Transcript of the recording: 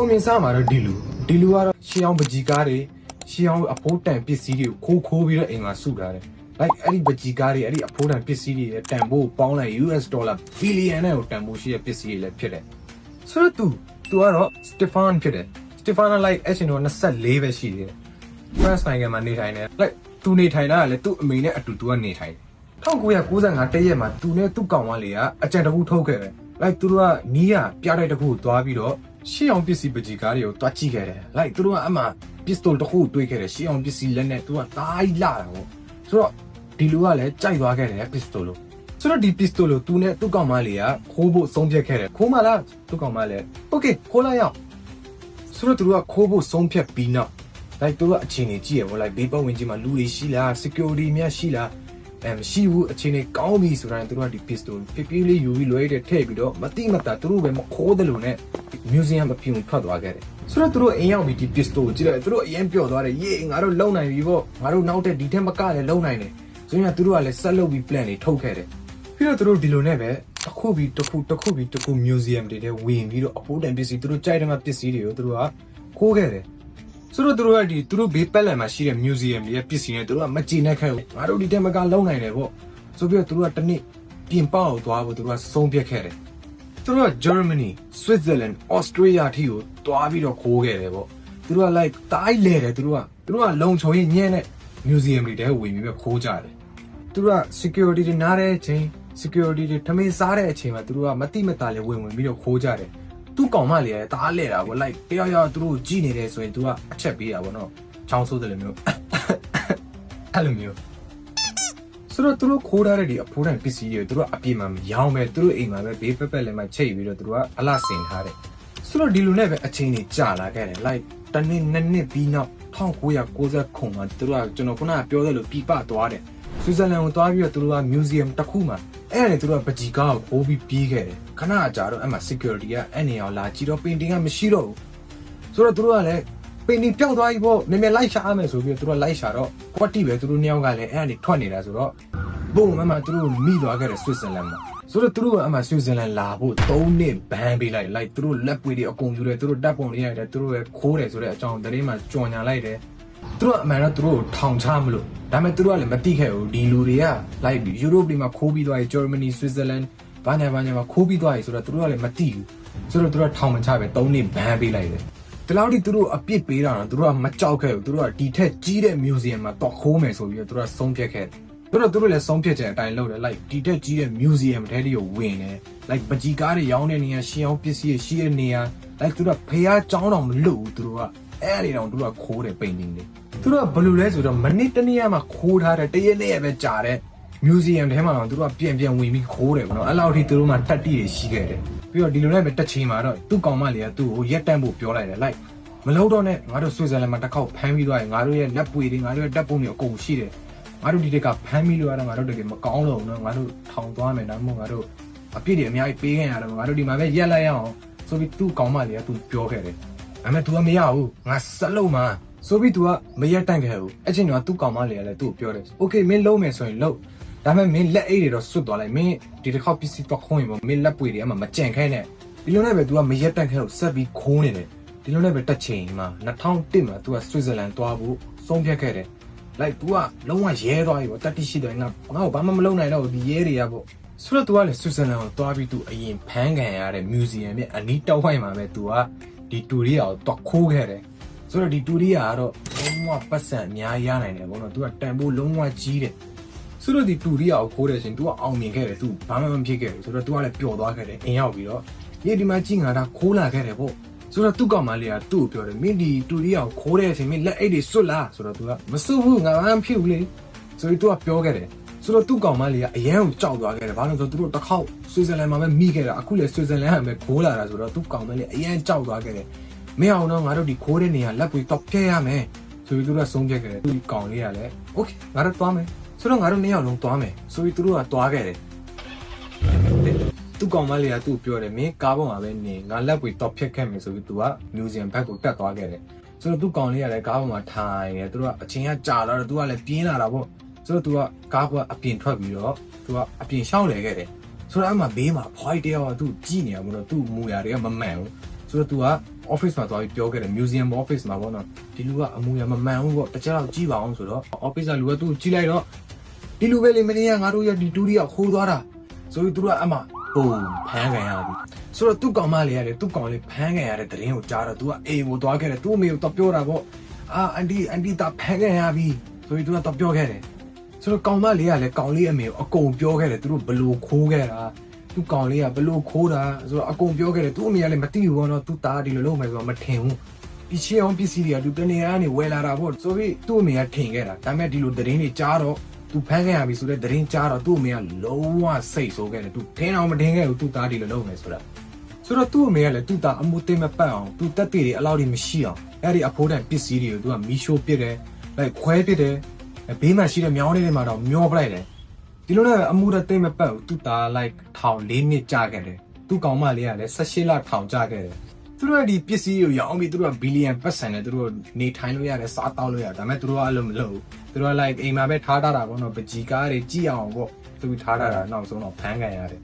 ပုံမြင်စားမှာတော့ဒီလူဒီလူကတော့ရှီအောင်ပကြီးကားတွေရှီအောင်အဖိုးတန်ပစ္စည်းတွေကိုခိုးခိုးပြီးတော့အိမ်မှာစုထားတယ် like အဲ့ဒီပကြီးကားတွေအဲ့ဒီအဖိုးတန်ပစ္စည်းတွေရဲ့တန်ဖိုးပေါင်းလိုက် US ဒေါ်လာဘီလီယံနဲ့ကိုတန်ဖိုးရှိတဲ့ပစ္စည်းတွေလည်းဖြစ်တယ်ဆိုတော့ तू तू ကတော့ Stefan ဖြစ်တယ် Stefan က like အရှင်တော့24ပဲရှိသေးတယ် France နိုင်ငံမှာနေထိုင်တယ် like သူနေထိုင်တာကလည်းသူ့အမေနဲ့အတူတူကနေထိုင်တယ်1995တရက်မှာသူနဲ့သူ့ကောင်မလေးကအကြံတကူထုတ်ခဲ့တယ် like သူတို့ကနီးရပြတိုက်တစ်ခုကိုသွားပြီးတော့ ရှေ့အောင်ပစ္စည်းပကြီးကားတွေကိုတွားကြည့်ခဲ့တယ် like သူတို့ကအမှ pistol တစ်ခုတွေးခဲ့တယ်ရှေ့အောင်ပစ္စည်းလက်နဲ့သူကတားကြီးလာတာပေါ့ဆိုတော့ဒီလူကလည်းကြိုက်သွားခဲ့တယ် pistol လို့ဆိုတော့ဒီ pistol လို့သူနဲ့သူ့ကောင်မလေးကခိုးဖို့ဆုံးဖြတ်ခဲ့တယ်ခိုးမလားသူ့ကောင်မလေး okay ခိုးလိုက်ရအောင်ဆိုတော့သူတို့ကခိုးဖို့ဆုံးဖြတ်ပြီးနောက် like သူတို့ကအခြေအနေကြည့်ရပေါ့ like ဘေးပတ်ဝန်းကျင်မှာလူတွေရှိလား security များရှိလားအဲမရှိဘူးအခြေအနေကောင်းပြီဆိုတော့သူတို့ကဒီ pistol ပြပြလေးယူပြီးလွှဲတဲ့ထည့်ပြီးတော့မတိမတာသူတို့ပဲမခိုးတယ်လို့နဲ့ museum အပြင်ကိုထွက်သွားခဲ့တယ်ဆိုတော့သူတို့အိမ်ရောက်ပြီးဒီ pistol ကိုကြည့်လိုက်သူတို့အရင်ပျော့သွားတယ်ရေးငါတို့လုံနိုင်ပြီပေါ့ငါတို့နောက်တဲ့ဒီထက်မကလည်းလုံနိုင်တယ်ဆိုရင်သူတို့ကလည်းဆက်လုပ်ပြီး plan တွေထုတ်ခဲ့တယ်ပြီးတော့သူတို့ဒီလိုနဲ့ပဲတစ်ခုပြီးတစ်ခုတစ်ခုပြီးတစ်ခု museum တွေထဲဝင်ပြီးတော့အဖိုးတန်ပစ္စည်းသူတို့ကြိုက်တဲ့မှာပစ္စည်းတွေကိုသူတို့ကခိုးခဲ့တယ်ဆိုတော့သူတို့ကဒီသူတို့ဘေးပတ်လည်မှာရှိတဲ့ museum တွေရဲ့ပစ္စည်းတွေသူတို့ကမကြည့်နဲ့ခဲ့ဘူးငါတို့ဒီတက်မကလုံနိုင်တယ်ပေါ့ဆိုပြီးတော့သူတို့ကတစ်နှစ်ပြင်ပအောင်သွားဖို့သူတို့ကဆုံးဖြတ်ခဲ့တယ် သူတို့က Germany Switzerland Australia အထိကိုတွားပြီးတော့ခိုးခဲ့တယ်ပေါ့သူတို့က like တိုင်းလဲတယ်သူတို့ကသူတို့ကလုံချုံရင်ညံ့တဲ့ museum တွေတဲဝင်ပြီးတော့ခိုးကြတယ်သူတို့က security တွေနားတဲ့အချိန် security တွေထမင်းစားတဲ့အချိန်မှာသူတို့ကမတိမတာလည်းဝင်ဝင်ပြီးတော့ခိုးကြတယ်သူ့ကောင်မလေးကတအားလဲတာပေါ့ like တယောက်ယောက်သူတို့ကြည့်နေတယ်ဆိုရင်သူကအချက်ပေးတာပေါ့နော်ချောင်းဆိုးတယ်လို့မျိုးအဲ့လိုမျိုး ဆိုတော့သူတို့ခိုးထားတဲ့ဒီအဖိုးတန်ပစ္စည်းတွေသူတို့အပြင်မှာမရောင်းပဲသူတို့အိမ်မှာပဲဘေးပက်ပက်လည်းမချိတ်ပြီးတော့သူတို့ကအလှဆင်ထားတယ်ဆိုတော့ဒီလိုနဲ့ပဲအချိန်ကြီးကြာလာခဲ့တယ် like တနှစ်နှစ်နှစ်ပြီးနောက်1990ခုမှာသူတို့ကကျွန်တော်ခုနကပြောသလိုပြပသွားတယ်ဆွစ်ဇာလန်ကိုသွားပြီးတော့သူတို့က museum တစ်ခုမှာအဲ့ဒါနဲ့သူတို့ကပကြီးကားကိုခိုးပြီးပြီးခဲ့တယ်ခဏကြာတော့အဲ့မှာ security ကအဲ့နေအောင်လာကြည့်တော့ painting ကမရှိတော့ဘူးဆိုတော့သူတို့ကလည်း painting ပျောက်သွားပြီပေါ့နည်းနည်းလိုက်ရှာရမယ်ဆိုပြီးတော့သူတို့လိုက်ရှာတော့ကွက်တိပဲသူတို့နှစ်ယောက်ကလည်းအဲ့ဒါနေထွက်နေတာဆိုတော့ဘုံအမှသူတို့မိသွားခဲ့တယ်ဆွစ်ဇာလန်မှာဆိုတော့သူတို့ကအမှဆွစ်ဇာလန်လာဖို့၃နှစ်ဘန်းပေးလိုက်လိုက်သူတို့လက်ပွေတွေအကုန်ယူတယ်သူတို့တပ်ပုံတွေရတယ်သူတို့ပဲခိုးတယ်ဆိုတဲ့အကြောင်းသတင်းမှာကြော်ညာလိုက်တယ်သူတို့ကအမှန်တော့သူတို့ကိုထောင်ချမလို့ဒါပေမဲ့သူတို့ကလည်းမတိခဲ့ဘူးဒီလူတွေကလိုက်ပြီးယူရိုပတွေမှာခိုးပြီးသွားပြီဂျာမနီဆွစ်ဇာလန်ဘာညာဘာညာမှာခိုးပြီးသွားပြီဆိုတော့သူတို့ကလည်းမတိဘူးဆိုတော့သူတို့ကထောင်မချပဲ၃နှစ်ဘန်းပေးလိုက်တယ် ဒီလောက်ထိသူတို့အပြစ်ပေးတာတော့သူတို့ကမကြောက်ခဲ့ဘူးသူတို့ကဒီထက်ကြီးတဲ့ museum မှာတော့ခိုးမယ်ဆိုပြီးတော့သူတို့ကဆုံးဖြတ်ခဲ့တယ်သူတို့သူတို့လည်းဆုံးဖြတ်တဲ့အတိုင်းလုပ်တယ် like ဒီထက်ကြီးတဲ့ museum ထဲလေးကိုဝင်တယ် like ပကြီးကားတွေရောင်းတဲ့နေရာရှင်အောင်ပစ္စည်းရှိတဲ့နေရာ like သူတို့ဖះចောင်းတော်မလို့သူတို့ကအဲ့ဒီတော့သူတို့ကခိုးတယ်ပိန်နေတယ်သူတို့ကဘယ်လိုလဲဆိုတော့မနစ်တနည်းမှခိုးထားတဲ့တရက်နဲ့ပဲကြာတဲ့ museum ထဲမှာတော့သူတို့ကပြန်ပြန်ဝင်ပြီးခိုးတယ်ဗောနော်အဲ့လောက်ထိသူတို့မှတက်တိတွေရှိခဲ့တယ်ပြီးတော့ဒီလိုနဲ့ပဲတက်ချင်းမှာတော့သူ့ကောင်မလေးကသူ့ကိုရက်တန့်ဖို့ပြောလိုက်တယ် like မလုံးတော့နဲ့ငါတို့ဆွေဇာလန်မှာတစ်ခေါက်ဖမ်းပြီးသွားရင်ငါတို့ရဲ့လက်ပွေတွေငါတို့ရဲ့တက်ပုံတွေအကုန်ရှိတယ်ငါတို့ဒီတက်ကဖမ်းပြီးလို့ရတော့ငါတို့တကယ်မကောင်းတော့ဘူးနော်ငါတို့ထောင်သွားမယ်ဒါမှမဟုတ်ငါတို့အပြစ်တွေအများကြီးပေးခဲ့ရတယ်ငါတို့ဒီမှာပဲရက်လိုက်ရအောင်ဆိုပြီးသူ့ကောင်မလေးကသူပြောခဲ့တယ်ဒါပေမဲ့ तू ကမရဘူးငါဆက်လုံးမှာဆိုပြီး तू ကမရက်တန့်ခဲ့ဘူးအဲ့ချိန်တော့သူ့ကောင်မလေးကလည်းသူ့ကိုပြောတယ် okay မင်းလုံးမယ်ဆိုရင်လုံး ဒါပေမဲ့မင်းလက်အိတ်တွေတော့စွတ်သွားလိုက်မင်းဒီတစ်ခေါက်ပစ္စည်းတော့ခုံးရင်ပေါ့မင်းလက်ပွေတွေအမှမကြံခဲနဲ့ဒီလိုနဲ့ပဲ तू ကမရက်တန့်ခဲ့လို့ဆက်ပြီးခိုးနေတယ် ဒီလိုနဲ့ပဲတက်ချိန်မှာ2001မှာ तू ကဆွစ်ဇာလန်သွားဖို့ဆုံးဖြတ်ခဲ့တယ်။ like तू ကလုံးဝရဲသွားပြီပေါ့တက်တိရှိတယ်ငါငါ့ကိုဘာမှမလုပ်နိုင်တော့ဘူးဒီရဲတွေကပေါ့ဆိုတော့ तू ကလည်းဆွစ်ဇာလန်ကိုသွားပြီး तू အရင်ဖမ်းခံရတဲ့ museum ရဲ့အနီးတောက်ဝိုင်းမှာပဲ तू ကဒီတူရီယာကိုတော့ခိုးခဲ့တယ်။ဆိုတော့ဒီတူရီယာကတော့လုံးဝပတ်စံအများကြီးရနိုင်တယ်ပေါ့နော်။ तू ကတန်ဖိုးလုံးဝကြီးတယ်။ ဆိုတော့ဒီတူရီယာကိုခိုးတဲ့အချိန် तू ကအောင်မြင်ခဲ့တယ် तू ဘာမှမဖြစ်ခဲ့ဘူးဆိုတော့ तू ကလည်းပျော်သွားခဲ့တယ်အင်ရောက်ပြီးတော့ဒီဒီမှာကြည့်ငါဒါခိုးလာခဲ့တယ်ပေါ့ ဆိုတော့သူ့ကောင်မလေးကသူ့ကိုပြောတယ်မင်းဒီတူရီအောင်ခိုးတဲ့အချိန်မင်းလက်အိတ်တွေစွတ်လားဆိုတော့သူကမစွတ်ဘူးငါမှမဖြစ်ဘူးလေဆိုပြီးသူကပြောခဲ့တယ်ဆိုတော့သူ့ကောင်မလေးကအရန်ကိုကြောက်သွားခဲ့တယ်ဘာလို့လဲဆိုတော့သူတို့တစ်ခေါက်ဆွေဇာလန်မှာပဲမိခဲ့တာအခုလေဆွေဇာလန်ကပဲခိုးလာတာဆိုတော့သူ့ကောင်မလေးအရန်ကြောက်သွားခဲ့တယ်မင်းအောင်တော့ငါတို့ဒီခိုးတဲ့နေရာလက်ပွေတော့ဖျက်ရမယ်ဆိုပြီးသူတို့ကဆုံးဖြတ်ခဲ့တယ်သူ့ကောင်လေးကလည်းโอเคငါတို့သွားမယ် ဆိုတော့ငါတို့နှစ်ယောက်လုံးသွားမယ်ဆိုပြီးသူတို့ကသွားခဲ့တယ်သူ့ကောင်မလေးကသူ့ကိုပြောတယ်မင်းကားပေါ်မှာပဲနေငါလက်ပွေတော့ဖြတ်ခဲ့မယ်ဆိုပြီးသူကမြူဇီယံဘက်ကိုတက်သွားခဲ့တယ်ဆိုတော့သူ့ကောင်လေးကလည်းကားပေါ်မှာထိုင်နေတယ်သူကအချင်းကကြာလာတော့သူကလည်းပြင်းလာတာပေါ့ဆိုတော့သူကကားပေါ်ကအပြင်ထွက်ပြီးတော့သူကအပြင်ရှောင်းလေခဲ့တယ်ဆိုတော့အမှဘေးမှာ white တယောက်ကသူ့ကြည့်နေတာပေါ့နော်သူ့မူရာတွေကမမှန်ဘူးဆိုတော့သူက office မှာသွားပြီးပြောခဲ့တယ် museum office မှာပေါ့နော်ဒီလူကအမူအရာမမှန်ဘူးပေါ့တခြားတော့ကြည့်ပါအောင်ဆိုတော့ office ကလူကသူ့ကိုကြည့်လိုက်တော့ ဒီလူပဲလေမင်းကငါတို့ရဒီတူရီကခိုးသွားတာဆိုပြီးသူတို့ကအမပုံဖမ်းခံရပြီဆိုတော့သူ့ကောင်မလေးရတယ်သူ့ကောင်လေးဖမ်းခံရတဲ့တရင်ကိုကြားတော့သူကအေးကိုသွားခဲ့တယ်သူ့အမေကိုတော့ပြောတာပေါ့အာအန်တီအန်တီတာဖမ်းခံရပြီဆိုပြီးသူကတော့ပြောခဲ့တယ်ဆိုတော့ကောင်မလေးကလည်းကောင်လေးအမေကိုအကုန်ပြောခဲ့တယ်သူတို့ဘလို့ခိုးခဲ့တာသူကောင်လေးကဘလို့ခိုးတာဆိုတော့အကုန်ပြောခဲ့တယ်သူ့အမေကလည်းမသိဘူးဘောနော်သူသားဒီလိုလုပ်မယ်ဆိုတော့မထင်ဘူးပစ္စည်းအောင်ပစ္စည်းတွေကသူတနေရာကနေဝယ်လာတာပေါ့ဆိုပြီးသူ့အမေကထင်ခဲ့တာဒါပေမဲ့ဒီလိုသတင်းတွေကြားတော့ သူဖမ်းခဲ့ရပြီဆိုတဲ့သတင်းကြားတော့သူ့အမေကလုံးဝစိတ်ဆိုးခဲ့တယ်သူထင်အောင်မထင်ခဲ့ဘူးသူ့သားဒီလိုလုပ်မယ်ဆိုတာဆိုတော့သူ့အမေကလည်းသူ့သားအမှုသိမ့်မပတ်အောင်သူတက်တည်တွေအလောက်တွေမရှိအောင်အဲ့ဒီအဖိုးတန်ပစ္စည်းတွေကိုသူကမီးရှိုးပစ်တယ်လိုက်ခွဲပစ်တယ်ဘေးမှာရှိတဲ့မြောင်းလေးတွေမှာတော့မျောပလိုက်တယ်ဒီလိုနဲ့အမှုရသိမ့်မပတ်ဘူးသူတာလိုက်ထောင်၄နှစ်ကြာခဲ့တယ်သူကောင်မလေးကလည်း18လထောင်ကြာခဲ့တယ် သူတို့ကဒီပစ္စည်းကိုရောင်းပြီးသူတို့ကဘီလီယံပတ်စံနဲ့သူတို့နေထိုင်လို့ရတယ်စားတောက်လို့ရတယ်ဒါပေမဲ့သူတို့ကအဲ့လိုမလုပ်ဘူးသူတို့က like အိမ်မှာပဲထားထားတာပေါ့နော်ပကြီကားတွေကြည့်အောင်ပေါ့သူထားထားတာနောက်ဆုံးတော့ဖမ်းခံရတယ်